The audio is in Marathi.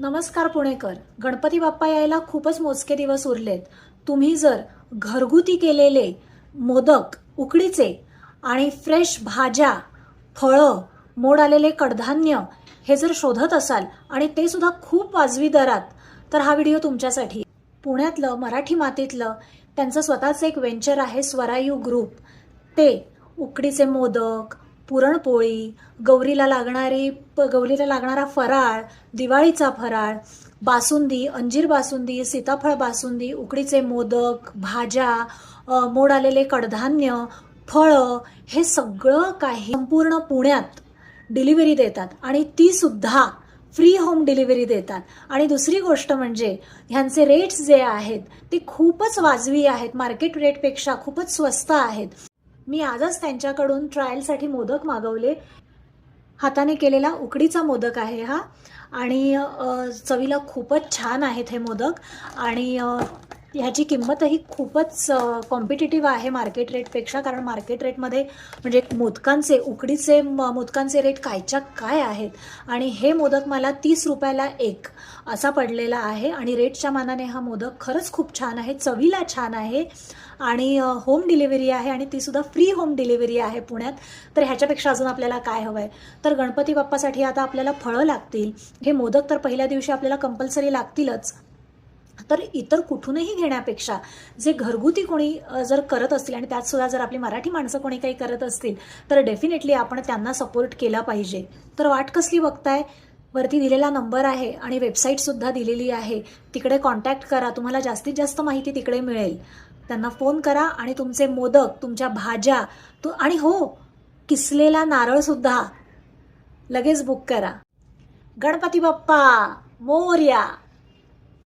नमस्कार पुणेकर. गणपती बाप्पा यायला खूपच मोजके दिवस उरलेत. तुम्ही जर घरगुती केलेले मोदक उकडीचे आणि फ्रेश भाज्या फळं मोड आलेले कडधान्य हे जर शोधत असाल आणि ते सुद्धा खूप वाजवी दरात तर हा व्हिडिओ तुमच्यासाठी पुण्यातलं मराठी मातीतलं त्यांचं स्वतःचं एक वेंचर आहे स्वरायू ग्रुप ते उकडीचे मोदक पुरणपोळी गौरीला लागणारी प गौरीला लागणारा फराळ दिवाळीचा फराळ बासुंदी अंजीर बासुंदी सीताफळ बासुंदी उकडीचे मोदक भाज्या मोड आलेले कडधान्य फळं हे सगळं काही संपूर्ण पुण्यात डिलिव्हरी देतात आणि ती सुद्धा फ्री होम डिलिव्हरी देतात. आणि दुसरी गोष्ट म्हणजे ह्यांचे रेट्स जे आहेत ते खूपच वाजवी आहेत. मार्केट रेटपेक्षा खूपच स्वस्त आहेत. मी आजच त्यांच्याकडून ट्रायलसाठी मोदक मागवले. हाताने केलेला उकडीचा मोदक आहे हा. आणि चवीला खूपच छान आहेत हे मोदक. आणि ह्याची किंमतही खूपच कॉम्पिटेटिव्ह आहे मार्केट रेटपेक्षा कारण मार्केट रेटमध्ये म्हणजे मोदकांचे उकडीचे म- मोदकांचे रेट कायच्या काय आहेत? आणि हे मोदक मला तीस रुपयाला एक असा पडलेला आहे. आणि रेटच्या मानाने हा मोदक खरंच खूप छान आहे. चवीला छान आहे. आणि होम डिलिव्हरी आहे आणि ती सुद्धा फ्री होम डिलिव्हरी आहे पुण्यात. तर ह्याच्यापेक्षा अजून आपल्याला काय हवं आहे तर गणपती बाप्पासाठी आता आपल्याला फळं लागतील. हे मोदक तर पहिल्या दिवशी आपल्याला कंपल्सरी लागतीलच. तर इतर कुठूनही घेण्यापेक्षा जे घरगुती कोणी जर करत असतील आणि त्यात सुद्धा जर आपली मराठी माणसं कोणी काही करत असतील तर डेफिनेटली आपण त्यांना सपोर्ट केला पाहिजे. तर वाट कसली बघताय? वरती दिलेला नंबर आहे आणि वेबसाईटसुद्धा दिलेली आहे. तिकडे कॉन्टॅक्ट करा. तुम्हाला जास्तीत जास्त माहिती तिकडे मिळेल. त्यांना फोन करा आणि तुमचे मोदक तुमच्या भाज्या तू आणि हो किसलेला नारळसुद्धा लगेच बुक करा. गणपती बाप्पा मोर्या